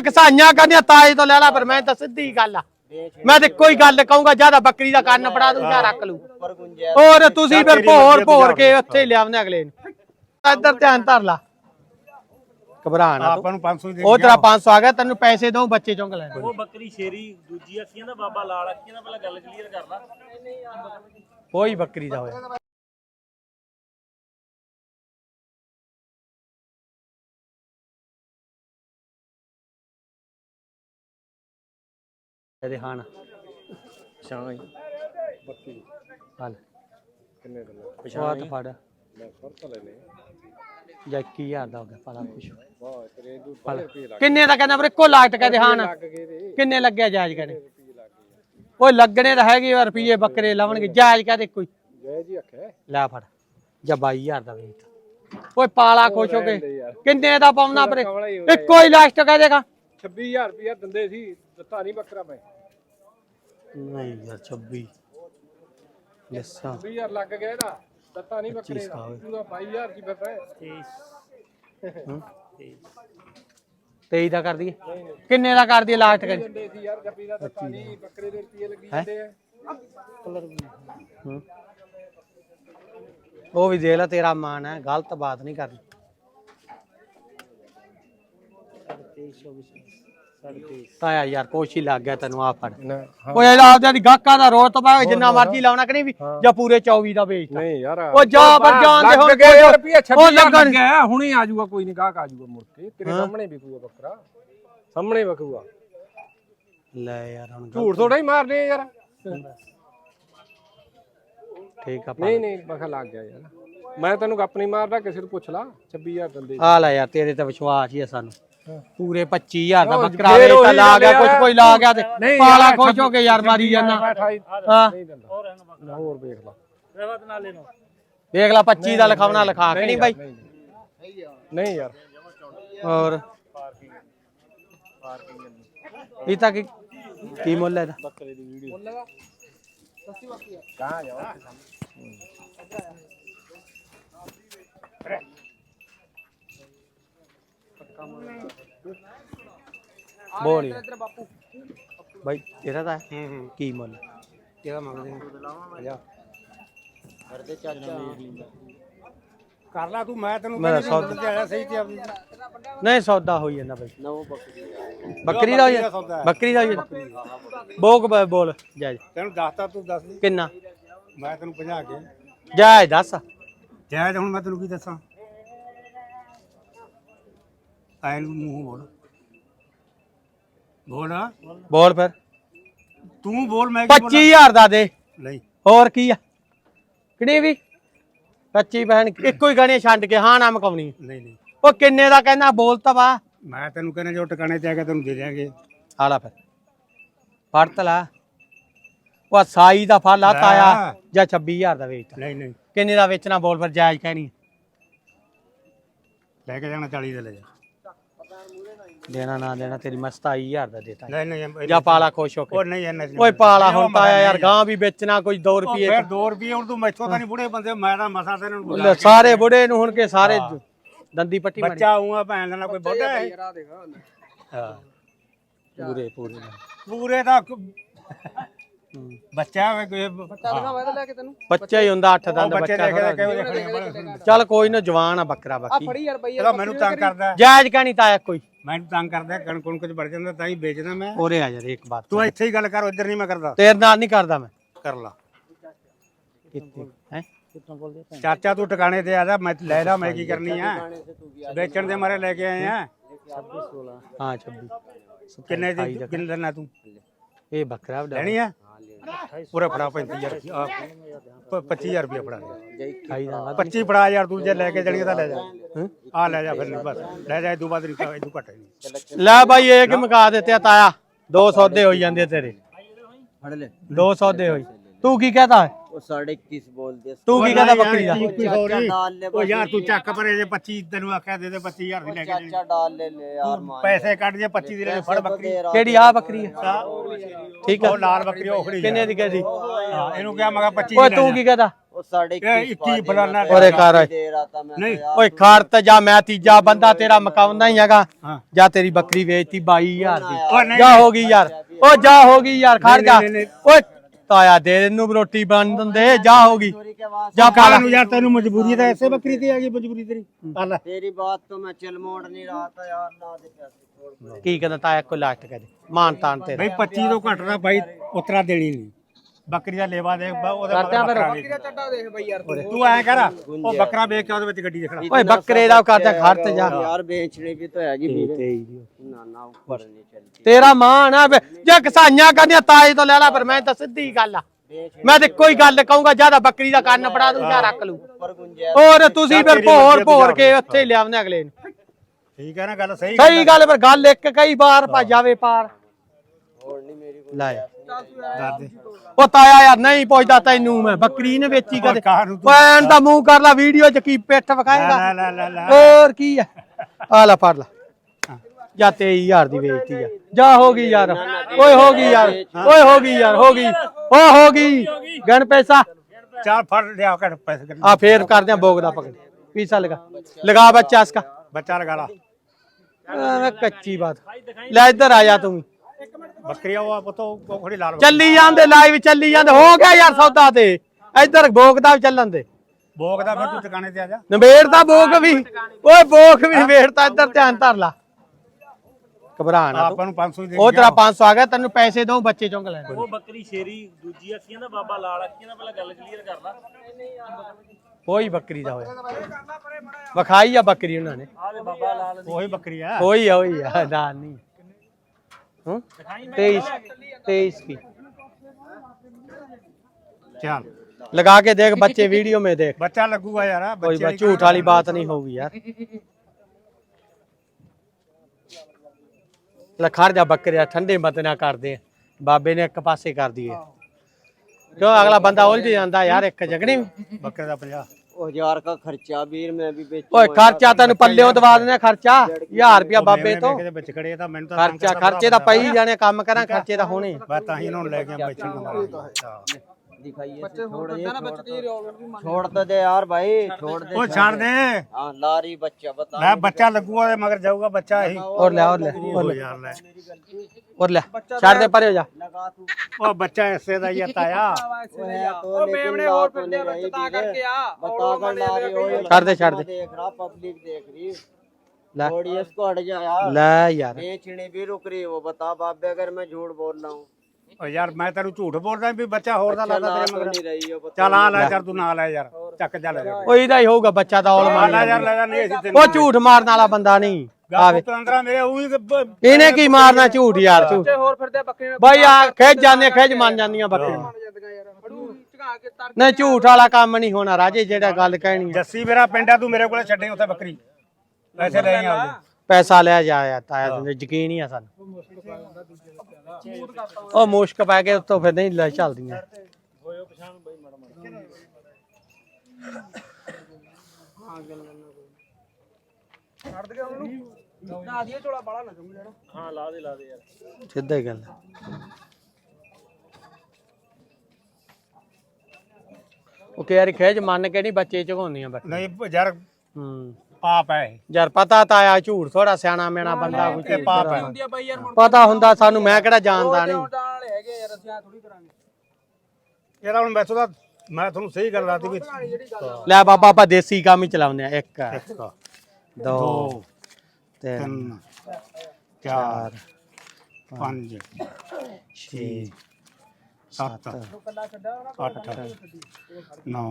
ਕਸਾਈਆਂ ਕਰਨੀਆਂ ਤਾਏ ਤੋਂ ਲੈ ਲਾ ਪਰ ਮੈਂ ਤਾਂ ਸਿੱਧੀ ਗੱਲ ਆ। ਮੈਂ ਤੇ ਕੋਈ ਗੱਲ ਕਹੂੰਗਾ ਜ਼ਿਆਦਾ ਬੱਕਰੀ ਦਾ ਕੰਨ ਫੜਾ ਦੂੰ ਜਾਂ ਰੱਖ ਲੂ ਹੋਰ ਤੁਸੀਂ ਫਿਰ ਭੋਰ ਭੋਰ ਕੇ ਉੱਥੇ ਹੀ ਲਿਆਉਂਦੇ ਅਗਲੇ ਨੂੰ। ਇੱਧਰ ਧਿਆਨ ਧਰ ਲਾ। ਘਬਰਾ ਨਾ ਆਪਾਂ ਨੂੰ 500 ਦੇ ਉਹ ਤੇਰਾ 500 ਆ ਗਿਆ ਤੈਨੂੰ ਪੈਸੇ ਦਊ ਬੱਚੇ ਚੁੰਗ ਲੈਣੇ। ਉਹ ਬੱਕਰੀ ਸ਼ੇਰੀ ਦੂਜੀ ਅੱਖੀਆਂ ਦਾ ਬਾਬਾ ਲਾਲ ਅੱਖੀਆਂ ਦਾ ਪਹਿਲਾਂ ਗੱਲ ਕਲੀਅਰ ਕਰ ਲਾ। ਕੋਈ ਬੱਕਰੀ ਦਾ ਹੋਇਆ। ਇਹਦੇ ਹਾਨ ਹੀ। ਹਲ। ਕਿੰਨੇ ਦਿਨ? ਪਛਾਤ ਫੜ। ਮੈਂ ਫ਼ਰਕ ਲੈਨੇ ਜਾਂ 21000 ਦਾ ਹੋ ਗਿਆ ਪਾਲਾ ਖੁਸ਼ ਵਾਹ ਤੇਰੇ ਦੂ ਫੜ। ਕਿੰਨੇ ਦਾ ਕਹਿੰਦਾ ਵੀਰੇ? ਕੋ ਲਾਗਟ ਕਹਦੇ ਹਾਨ ਲੱਗ ਗਏ ਦੇ? ਕਿੰਨੇ ਲੱਗਿਆ ਜਾਇਜ਼ ਕਹਦੇ? ਓਏ ਲੱਗਣੇ ਤਾਂ ਹੈਗੇ ਆ ਰੁਪਏ ਬੱਕਰੇ ਲਾਉਣਗੇ ਜਾਇਜ਼ ਕਹਦੇ ਕੋਈ ਜੈ ਜੀ ਅੱਖੇ ਲੈ ਫੜ। ਜਾਂ 22000 ਦਾ ਵੇਚ। ਓਏ ਪਾਲਾ ਖੁਸ਼ ਹੋ ਕੇ। ਕਿੰਨੇ ਦਾ ਪਾਉਣਾ ਵੀਰੇ? ਇੱਕੋ ਹੀ ਲਾਸਟ ਕਹਿ ਦੇਗਾ। 26000 ਰੁਪਇਆ ਦਿੰਦੇ ਸੀ ਦਿੱਤਾ ਨਹੀਂ ਬੱਕਰਾ ਮੈਂ। ਨਹੀਂ ਯਾਰ 26 ਯਸਾ 20000 ਲੱਗ ਗਿਆ ਇਹਦਾ। ਦਿੱਤਾ ਨਹੀਂ ਬੱਕਰੇ ਦਾ। ਤਾਂ 22000 ਦੀ ਫਿਰਦਾ 23 ਦਾ ਕਰ ਦਈਏ? ਕਿੰਨੇ ਦਾ ਕਰ ਦਈਏ ਲਾਸਟ ਕਰ ਦਿੰਦੇ ਸੀ ਯਾਰ ਜੱਪੀ ਦਾ ਦਿੱਤਾ ਨਹੀਂ। ਬੱਕਰੇ ਦੇ ਰੁਪਏ ਲੱਗੀ ਹੈਂ? ਜਾਂਦੇ ਆ। ਹੂੰ। ਉਹ ਵੀ ਦੇ ਲੈ ਤੇਰਾ ਮਾਨ ਹੈ। ਗਲਤ ਬਾਤ ਨਹੀਂ ਕਰਨੀ। ਤਾਇਆ ਯਾਰ ਕੋਸ਼ੀ ਲੱਗ ਗਿਆ ਤੈਨੂੰ ਆ ਫੜ। ਨਾ ਓਏ ਇਹਦਾ ਆਪਦਾ ਦੀ ਗਾਹਕਾਂ ਦਾ ਰੋਤ ਪਾ ਜਿੰਨਾ ਮਰਜ਼ੀ ਲਾਉਣਾ ਕਿ ਨਹੀਂ ਵੀ ਜਾਂ ਪੂਰੇ 24 ਦਾ ਵੇਚਦਾ ਨਹੀਂ ਯਾਰ ਉਹ ਜਾ ਬਰ ਜਾਣ ਦੇ ਹੁਣ ਲੱਗ ਗਿਆ ਯਾਰ ਰੁਪਇਆ ਉਹ 26000 ਲੱਗਣ ਲੱਗਿਆ ਹੁਣੇ ਆ ਜਾਊਗਾ ਕੋਈ ਨਹੀਂ ਗਾਹਕ ਆ ਜਾਊਗਾ ਮੁੜ ਕੇ। ਤੇਰੇ ਸਾਹਮਣੇ ਵਿਕੂਗਾ ਬੱਕਰਾ। ਸਾਹਮਣੇ ਵਿਕੂਗਾ। ਲੈ ਯਾਰ ਹੁਣ ਝੂਠ ਥੋੜਾ ਹੀ ਮਾਰਦੇ ਆ ਯਾਰ। ਠੀਕ ਆ ਪਾ ਨਹੀਂ ਨਹੀਂ ਬਖਾ ਲੱਗ ਗਿਆ ਯਾਰ। ਮੈਂ ਤੈਨੂੰ ਗੱਪ ਨਹੀਂ ਮਾਰਦਾ ਕਿਸੇ ਨੂੰ ਪੁੱਛ ਲਾ। 26000 ਦਿੰਦੇ ਆ ਲੈ ਯਾਰ ਤੇਰੇ ਤੇ ਵਿਸ਼ਵਾਸ ਹੀ ਆ ਸਾਨੂੰ। ਪੂਰੇ 25000 ਦਾ ਬੱਕਰਾ ਫੇਰ ਵੇਚਦਾ ਉਹੀ ਲਾ ਗਿਆ। ਕੁਝ ਕੋਈ ਲਾ ਗਿਆ ਤੇ ਪਾਲਾ ਖੁਸ਼ ਹੋ ਕੇ ਯਾਰ ਮਾਰੀ ਜਾਂਦਾ। ਹਾਂ। ਨਾ ਹੋਰ ਵੇਖ ਲਾ। ਰਹਿਵਤ ਨਾਲ ਲੈ ਲਓ। ਵੇਖ ਲੈ 25 ਦਾ ਲਿਖਾਉਣਾ ਲਿਖਾ ਕੇ ਨਹੀਂ ਬਾਈ। ਨਹੀਂ ਯਾਰ। ਹੋਰ। ਇਹ ਤਾਂ ਕੀ ਕੀ ਮੁੱਲ ਹੈ ਇਹਦਾ? ਬੱਕਰੇ ਦੀ ਵੀਡੀਓ। ਕਹਾਂ ਜਾਓ ਬੋਲ। ਬਾਈ ਤੇਰਾ ਤਾਂ ਹੈ? ਹੂੰ। ਹੂੰ ਕੀ ਮੁੱਲ? ਕਿਹਦਾ ਮੰਗਦੇ ਆ ਕਰ ਲਾ ਤੂੰ ਮੈਂ ਤੈਨੂੰ ਮੇਰਾ ਕਹਿੰਦਾ ਸੌਦਾ। ਤੇ ਆਇਆ ਸਹੀ ਤੇ ਆਪਣੀ ਨਹੀਂ ਸੌਦਾ ਹੋਈ ਜਾਂਦਾ ਬਾਈ। ਨਵ ਬੱਕਰੀ ਬੱਕਰੀ ਦਾ ਹੋਈ ਦਾ ਸੌਦਾ ਹੈ। ਬੱਕਰੀ ਦਾ ਹੋਈ ਜਾਂਦਾ। ਬੋਕ ਬ- ਬੋਲ। ਜਾਇਜ਼ ਤੈਨੂੰ ਦੱਸਤਾ ਤੂੰ ਦੱਸ। ਦੇ ਕਿੰਨਾ? ਮੈਂ ਤੈਨੂੰ ਭਜਾ ਕੇ। ਜਾਇਜ਼ ਦੱਸ। ਜਾਇਜ਼ ਹੁਣ ਮੈਂ ਤੈਨੂੰ ਕੀ ਦੱਸਾਂ? ਆਇਲ ਨੂੰ ਮੂੰਹ ਬੋਲ। ਬੋਲ ਆ। ਬੋਲ ਫਿਰ। ਤੂੰ ਬੋਲ ਮੈਂ ਕੀ ਬੋਲਾਂ? 25000 ਦਾ ਦੇ। ਨਹੀਂ। ਹੋਰ ਕੀ ਆ? ਕਿਹੜੀ ਵੀ? 25 ਬਹਿਣ ਇੱਕੋ ਹੀ ਗਾਣੇ ਛੱਡ ਕੇ ਹਾਂ ਨਾ ਮਕਾਉਣੀ। ਨਹੀਂ ਨਹੀਂ। ਉਹ ਕਿੰਨੇ ਦਾ ਕਹਿੰਦਾ? ਬੋਲ ਤਾਂ ਵਾ। ਮੈਂ ਤੈਨੂੰ ਕਹਿੰਦਾ ਜੋ ਟਿਕਾਣੇ ਤੇ ਆ ਕੇ ਤੈਨੂੰ ਦੇ ਦਿਆਂਗੇ। ਆਲਾ ਫਿਰ। ਫੜ ਤਲਾ ਉਹ ਸਾਈ ਦਾ ਫਲ ਆ ਤਾਇਆ ਜਾਂ 26000 ਦਾ ਵੇਚਦਾ ਨਹੀਂ ਨਹੀਂ। ਕਿੰਨੇ ਦਾ ਵੇਚਣਾ? ਬੋਲ ਫਿਰ ਜਾਇਜ਼ ਕਹਿਣੀ ਲੈ ਕੇ ਜਾਣਾ 40 ਦੇ ਲੈ ਜਾ। ਦੇਣਾ ਨਾ ਦੇਣਾ ਤੇਰੀ ਮੈਂ 27000 ਦਾ ਦੇਤਾ। ਨਹੀਂ ਨਹੀਂ ਜਾਂ ਪਾਲਾ ਖੁਸ਼ ਹੋ ਕੇ। ਉਹ ਨਹੀਂ ਇੰਨਾ ਓਏ ਪਾਲਾ ਹੁਣ ਤਾਇਆ ਯਾਰ ਗਾਂ ਵੀ ਵੇਚਣਾ ਕੋਈ 2 ਰੁਪਏ ਫਿਰ 2 ਰੁਪਏ ਹੁਣ ਤੂੰ ਮੈਥੋਂ ਤਾਂ ਨਹੀਂ ਬੁੜੇ ਬੰਦੇ ਮੈਂ ਤਾਂ ਮਸਾ ਤੈਨੂੰ ਬੁਲਾ ਲੈ, ਸਾਰੇ ਬੁੜੇ ਨੂੰ ਹੁਣ ਕੇ ਸਾਰੇ ਦੰਦੀ ਪੱਟੀ ਮਾਰੀ ਬੱਚਾ ਆਉਂਗਾ ਭੈਣ ਦਾ ਕੋਈ ਬੁੱਢਾ ਹੈ? ਹਾਂ। ਪੂਰੇ ਪੂਰੇ ਪੂਰੇ ਦਾ ਕ- ਹੂੰ। ਬੱਚਾ ਹੋਵੇ ਕੋਈ ਬੱਚਾ ਹੀ ਹੁੰਦਾ 8 ਦੰਦ ਬੱਚੇ ਬੱਚਾ ਦੇ ਕੇ ਥੋੜ੍ਹਾ ਕਿਹੋ ਜਿਹੇ ਖੜੇ ਚੱਲ ਕੋਈ ਨਾ ਜਵਾਨ ਆ ਬੱਕਰਾ ਬਾਕੀ। ਇਹਦਾ ਮੈਨੂੰ ਤੰਗ ਕਰਦਾ। ਜਾਇਜ਼ ਕਹਿਣੀ ਤਾਇਆ ਕੋਈ। ਮੈਨੂੰ ਤੰਗ ਕਰਦਾ ਕਣ ਕੁਣ ਕੁਝ ਵੜ ਜਾਂਦਾ ਤਾਂ ਹੀ ਵੇਚਦਾ ਮੈਂ। ਉਰੇ ਆ ਯਾਰ ਇੱਕ ਬਾਤ ਤੂੰ ਇੱਥੇ ਹੀ ਗੱਲ ਕਰ ਉਧਰ ਨਹੀਂ ਮੈਂ ਕਰਦਾ। ਤੇਰੇ ਨਾਲ ਨਹੀਂ ਕਰਦਾ ਮੈਂ। ਕਰ ਲਾ। ਕਿੱਥੇ? ਹੈ? ਚਾਚਾ ਤੂੰ ਟਿਕਾਣੇ ਤੇ ਆ ਜਾ ਮੈਂ ਲੈ ਲਾ ਮੈਂ ਕੀ ਕਰਨੀ ਆ? ਵੇਚਣ ਦੇ ਮਾਰੇ ਲੈ ਕੇ ਆਏ ਆ। ਹਾਂ 26 ਕਿੰਨੇ ਦੀ ਕਿੰਨੇ ਦਿਨ ਤੂੰ? ਇਹ ਬੱਕਰਾ ਵਡਾ। ਲੈਣੀ ਆ? ਪੂਰਾ ਫੜਾ 35000 ਆ 25000 ਰੁਪਏ ਫੜਾ ਦੇ ਖਾਈ ਦਾ 25 ਫੜਾ ਯਾਰ ਤੂੰ ਜੇ ਲੈ ਕੇ ਜਾਣੀ ਤਾਂ ਲੈ ਜਾ। ਆ ਲੈ ਜਾ ਫਿਰ ਨਹੀਂ ਬਸ। ਲੈ ਜਾ ਇਹ ਤੋਂ ਬਾਅਦ ਇਹ ਤੋਂ ਘੱਟ ਲੈ ਬਾਈ ਇਹ ਕਿ ਮੁਕਾ ਦਿੱਤੇ ਤਾਇਆ। ਦੋ ਸੌਦੇ ਹੋਈ ਜਾਂਦੇ ਤੇਰੇ। ਫੜ ਲੈ। ਦੋ ਸੌਦੇ ਹੋਈ। ਤੂੰ ਕੀ ਕਹਤਾ? ਉਹ 21.5 ਬੋਲਦੇ ਤੂੰ ਕੀ ਕਹਦਾ ਬੱਕਰੀ ਦਾ? ਉਹ ਯਾਰ ਤੂੰ ਚੱਕ ਪਰੇ ਦੇ 25 ਤੈਨੂੰ ਆਖਿਆ ਦੇ ਦੇ 25000 ਦੀ ਲੈ ਕੇ ਚਾਚਾ ਡਾਲ ਲੈ ਲੈ ਯਾਰ ਮਾਂ। ਪੈਸੇ ਕੱਢ ਜੇ 25 ਦੀ ਲੈ ਫੜ ਬੱਕਰੀ। ਕਿਹੜੀ ਆ ਬੱਕਰੀ ਹੈ। ਠੀਕ ਹੈ ਉਹ ਲਾਲ ਬੱਕਰੀ ਓਖੜੀ ਕਿੰਨੇ ਦੀ ਕਹਦੀ ਇਹਨੂੰ ਕਿਹਾ ਮਗਾ 25 ਓਏ ਤੂੰ ਕੀ ਕਹਦਾ ਉਹ 21 ਫਲਾਨਾ ਓਰੇ ਮੈਂ ਤੀਜਾ ਬੰਦਾ ਤੇਰਾ ਮਕਾਉਂਦਾ ਹੈਗਾ। ਜਾ ਤੇਰੀ ਬੱਕਰੀ ਵੇਚਤੀ 22000 ਦੀ। ਹੋ। ਗਈ ਯਾਰ। ਓ ਜਾ ਹੋ ਗਈ ਯਾਰ ਖੜ ਜਾ। ਤਾਇਆ ਦੇ ਇਹਨੂੰ ਵੀ ਰੋਟੀ ਬਣ ਦਿੰਦੇ ਜਾ ਹੋ ਗਈ चोरी के बाद ਜਾ ਪਾ ਕਾਲਾ ਨੂੰ ਯਾਰ ਤੈਨੂੰ ਮਜਬੂਰੀ ਤਾਂ ਐਸੇ ਬੱਕਰੀ ਤੇ ਆ ਗਈ ਮਜਬੂਰੀ ਤੇਰੀ ਆ ਲੈ तेरी बात तो मैं चल मोड़ नहीं रहा था यार ना दे पैसे छोड़ दे। ਕੀ ਕਹਿੰਦਾ ਤਾਇਆ ਕੋ ਲਾਸਟ ਕਰੇ ਮਾਨ ਤਾਨ ਤੇ ਬਈ 25 ਤੋਂ ਘੱਟ ਦਾ ਬਾਈ ਉਤਰਾ ਦੇਣੀ ਨਹੀਂ ਬੱਕਰੀ ਦਾ ਲੇਵਾ ਦੇਖ ਬ- ਉਹਦੇ ਕਰਦਾ ਮਗਰ ਬੱਕਰਾ ਦੇਖ ਬਈ ਯਾਰ ਤੂੰ। ਐ ਕਰ ਉਹ ਬੱਕਰਾ ਵੇਚ ਕੇ ਉਹਦੇ ਵਿੱਚ ਗੱਡੀ ਦੇਖਣਾ। ਓਏ ਬੱਕਰੇ ਦਾ ਕਾਤਾ ਖਰਚ ਜਾ। ਯਾਰ ਵੇਚਣੇ ਵੀ ਤਾਂ ਹੈ ਜੀ ਵੀਰੇ। ਨਾ ਨਾ ਉੱਪਰ ਨਹੀਂ ਚਲਦੀ। ਤੇਰਾ ਮਾਣ ਆ ਬੇ- ਜੇ ਕਿਸਾਈਆਂ ਕਹਿੰਦੀਆਂ ਤਾਏ ਤੋਂ ਲੈ ਲੈ ਪਰ ਮੈਂ ਤਾਂ ਸਿੱਧੀ ਗੱਲ ਆ। ਮੈਂ ਤੇ ਕੋਈ ਗੱਲ ਕਹੂੰਗਾ ਜ਼ਿਆਦਾ ਬੱਕਰੀ ਦਾ ਕੰਨ ਪੜਾ ਦੂੰ ਜਾਂ ਰੱਖ ਲੂ ਉੱਪਰ ਔਰ ਤੁਸੀਂ ਫਿਰ ਭੋਰ ਭੋਰ ਕੇ ਉੱਥੇ ਹੀ ਲਿਆਉਂਦੇ ਅਗਲੇ ਨੂੰ। ਠੀਕ ਹੈ ਨਾ ਗੱਲ ਸਹੀ ਸਹੀ ਗੱਲ ਪਰ ਗੱਲ ਇੱਕ ਕਈ ਵਾਰ ਭੱਜ ਜਾਵੇ ਪਾਰ। ਹੋਰ ਨਹੀਂ ਮੇਰੀ ਲੈ। ਉਹ ਤਾਇਆ ਯਾਰ ਨਹੀਂ ਪੁੱਛਦਾ ਤੈਨੂੰ ਮੈਂ ਬੱਕਰੀ ਨੇ ਵੇਚੀ ਕਦੇ। ਪੈਣ ਦਾ ਮੂੰਹ ਕਰ ਲਾ ਵੀਡੀਓ ਚ ਕੀ ਪਿੱਠ ਵਿਖਾਏਗਾ। ਹੋਰ ਕੀ ਆ? ਆ ਲੈ ਫੜ ਲਾ। ਜਾ 23000 ਦੀ ਵੇਚਤੀ ਆ। ਜਾ ਹੋ ਗਈ ਯਾਰ। ਓਏ ਹੋ ਗਈ ਯਾਰ। ਓਏ ਹੋ ਗਈ ਯਾਰ ਹੋ ਗਈ। ਓ ਹੋ ਗਈ। ਗਣ ਪੈਸਾ। ਚਾਰ ਫੜ ਲਿਆ ਕਰ ਪੈਸੇ ਆ ਫੇਰ ਕਰਦੇ ਆ ਬੋਗ ਦਾ ਪਕੜ। ਪੀਸਾ ਲਗਾ। ਲਗਾ ਬੱਚਾ ਇਸਕਾ। ਬੱਚਾ ਲਗਾ ਲਾ। ਕੱਚੀ ਬਾਤ। ਲੈ ਇੱਧਰ ਆ ਜਾ ਤੂੰ ਵੀ। ਬੱਕਰੀਆਂ ਉਹ ਪੁੱਤੋ ਉਹ ਖੜੀ ਲਾਲ ਚੱਲੀ ਜਾਂਦੇ ਲਾਈਵ ਚੱਲੀ ਜਾਂਦੇ ਹੋ ਗਿਆ ਯਾਰ ਸੌਦਾ ਤੇ। ਇੱਧਰ ਬੋਗ ਦਾ ਵੀ ਚੱਲਣ ਦੇ। ਬੋਗ ਦਾ ਫਿਰ ਤੂੰ ਟਿਕਾਣੇ ਤੇ ਆ ਜਾ। ਨਵੇੜ ਦਾ ਬੋਗ ਵੀ। ਓਏ ਬੋਗ ਵੀ ਵੇੜਤਾ ਇੱਧਰ ਧਿਆਨ ਧਰ ਲਾ। ਘਬਰਾ ਨਾ ਆਪਾਂ ਨੂੰ 500 ਹੀ ਦੇ ਉਹ ਤੇਰਾ 500 ਆ ਗਿਆ ਤੈਨੂੰ ਪੈਸੇ ਦਊ ਬੱਚੇ ਚੁੰਗ ਲੈ ਉਹ ਬੱਕਰੀ ਸ਼ੇਰੀ ਦੂਜੀ ਅੱਖੀਆਂ ਦਾ ਬਾਬਾ ਲਾਲ ਅੱਖੀਆਂ ਦਾ ਪਹਿਲਾਂ ਗੱਲ ਕਲੀਅਰ ਕਰ ਲਾ। ਕੋਈ ਬੱਕਰੀ ਦਾ ਹੋਇਆ। ਵਿਖਾਈ ਆ ਬੱਕਰੀ ਉਹਨਾਂ ਨੇ। ਆਹ ਦੇ ਬਾਬਾ ਲਾਲ ਦੀ। ਉਹੀ ਬੱਕਰੀ ਆ। ਕੋਈ ਆ ਹੋਈ ਆ ਨਾ ਨਹੀਂ। ਹੂੰ 23 23 की ਚੱਲ लगा के देख बच्चे वीडियो में देख ਬੱਚਾ ਲੱਗੂਗਾ ਯਾਰ कोई ਬੱਚੇ बात झूठ वाली बात नहीं होगी यार लखड़ जा बकरे ठंडे मत ना कर दे बाबे ने एक पासे कर दिए क्यों अगला बंदा उलझ जाता यार एक जगनी में। ਬੱਕਰੇ ਦਾ 50 ओ हजार का खर्चा वीर मैं भी बेच ओए खर्चा तेन पल्ले दवा देना खर्चा हजार रुपया बाबे तो ਦੇ ਵਿੱਚ ਖੜੇ ਆ ਤਾਂ ਮੈਨੂੰ ਤਾਂ ਖਰਚਾ ਖਰਚੇ ਦਾ ਪਈ ਜਾਣੇ ਕੰਮ ਕਰਾਂ ਖਰਚੇ ਦਾ ਹੋਣੇ ਬਸ ਤਾਂ ਹੀ ਇਹਨਾਂ ਨੂੰ ਲੈ ਕੇ ਬੈਠਣ ਨੂੰ ਮਾਰਾ दिखाइए बच्चे छोड़ दे ना बच्चे की रिवॉल्वर भी मान छोड़ तो दे यार भाई छोड़ दे ओ छोड़ दे हां लारी बच्चा बता मैं बच्चा लगूंगा तो मगर जाऊंगा बच्चा ही और ले और ले और ले यार ले और ले छोड़ दे परे हो जा लगा तू ओ बच्चा ऐसे दा ये ताया ओ मेमने और फिर ले बता करके आ बता कर लारी ओ छोड़ दे छोड़ दे देख रहा पब्लिक देख रही थोड़ी इसको हट जा यार ले यार ये चिड़ी भी रुक रही है वो बता बाबे अगर मैं झूठ बोल रहा हूँ ਓ ਯਾਰ ਮੈਂ ਤੈਨੂੰ ਝੂਠ ਬੋਲਦਾ ਵੀ ਬੱਚਾ ਹੋਰ ਦਾ ਲੱਗਦਾ ਤੇਰੇ ਮਗਰ। ਚੱਲ ਆ ਲੈ ਯਾਰ ਤੂੰ ਨਾਲ ਲੈ ਯਾਰ ਚੱਕ ਜਾ ਲੈ ਉਹ ਇਹਦਾ ਹੀ ਹੋਊਗਾ ਬੱਚਾ ਦਾ ਔਲ ਮਾਰ ਲੈ ਯਾਰ ਲੈ ਜਾ ਨਹੀਂ ਅਸੀਂ ਤੈਨੂੰ ਉਹ ਝੂਠ ਮਾਰਨ ਵਾਲਾ ਬੰਦਾ ਨਹੀਂ। ਆਵੇ। ਪੁੱਤਰਾਂ ਮੇਰੇ ਉਹੀ ਇਹਨੇ ਕੀ ਮਾਰਨਾ ਝੂਠ ਯਾਰ ਝੂਠ ਹੋਰ ਫਿਰਦੇ ਬੱਕਰੇ ਬਾਈ ਆ ਖੇਜ ਜਾਂਦੇ ਖੇਜ ਮੰਨ ਜਾਂਦੀਆਂ ਬੱਕਰੇ ਨਹੀਂ ਝੂਠ ਵਾਲਾ ਕੰਮ ਨਹੀਂ ਹੋਣਾ ਰਾਜੇ ਜਿਹੜਾ ਗੱਲ ਕਹਿਣੀ ਜੱਸੀ ਮੇਰਾ ਪਿੰਡ ਆ ਤੂੰ ਮੇਰੇ ਕੋਲੇ ਛੱਡੇ ਉੱਥੇ ਬੱਕਰੀ। ਪੈਸੇ ਲੈ ਆਉਂਦੇ ਪੈਸਾ ਲੈ ਜਾ ਤਾਇਆ ਯਕੀਨ ਹੀ ਆ ਸਾਨੂੰ। ਉਹ ਮੁਸ਼ਕ ਪੈ ਕੇ ਉੱਤੋਂ ਫਿਰ ਨਹੀਂ ਲੈ ਚੱਲਦੀਆਂ। ਹਾਂ ਲਾ ਦੇ ਲਾ ਦੇ ਯਾਰ ਸਿੱਧਾ ਹੀ ਗੱਲ। ਉਹ ਕਿ ਯਾਰ ਖਿੱਚ ਮੰਨ ਕੇ ਨਹੀਂ ਬੱਚੇ ਝਗਾਉਂਦੀਆਂ ਬੱਕਰੀਆਂ ਨਹੀਂ ਯਾਰ ਹੂੰ। ਪਾਪ ਹੈ ਇਹ। ਯਾਰ ਪਤਾ ਤਾਂ ਆ ਝੂਠ ਥੋੜਾ ਸਿਆਣਾ ਮੇਣਾ ਬੰਦਾ ਕੋਈ ਇਹ ਪਾਪ ਹੈ ਪਤਾ ਹੁੰਦਾ ਸਾਨੂੰ ਮੈਂ ਕਿਹੜਾ ਜਾਣਦਾ ਨਹੀਂ। ਇਹਦਾ ਹੁਣ ਮੈਥੋਂ ਤਾਂ ਮੈਂ ਤੁਹਾਨੂੰ ਸਹੀ ਗੱਲ ਦੱਸਦੀ ਵੀ ਲੈ ਬਾਬਾ ਆਪਾਂ ਦੇਸੀ ਕੰਮ ਹੀ ਚਲਾਉਂਦੇ ਆ ਇੱਕ ਇੱਕ ਦੋ ਦੋ ਤਿੰਨ ਤਿੰਨ ਚਾਰ ਪੰਜ ਛੇ ਸੱਤ ਅੱਠ ਨੌ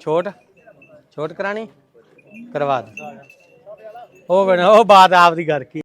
ਛੋਟ? ਛੋਟ ਕਰਾਣੀ? ਕਰਵਾ ਦੇ। ਉਹ ਬਣਾ ਉਹ ਬਾਤ ਆਪਦੀ ਕਰ ਕੀ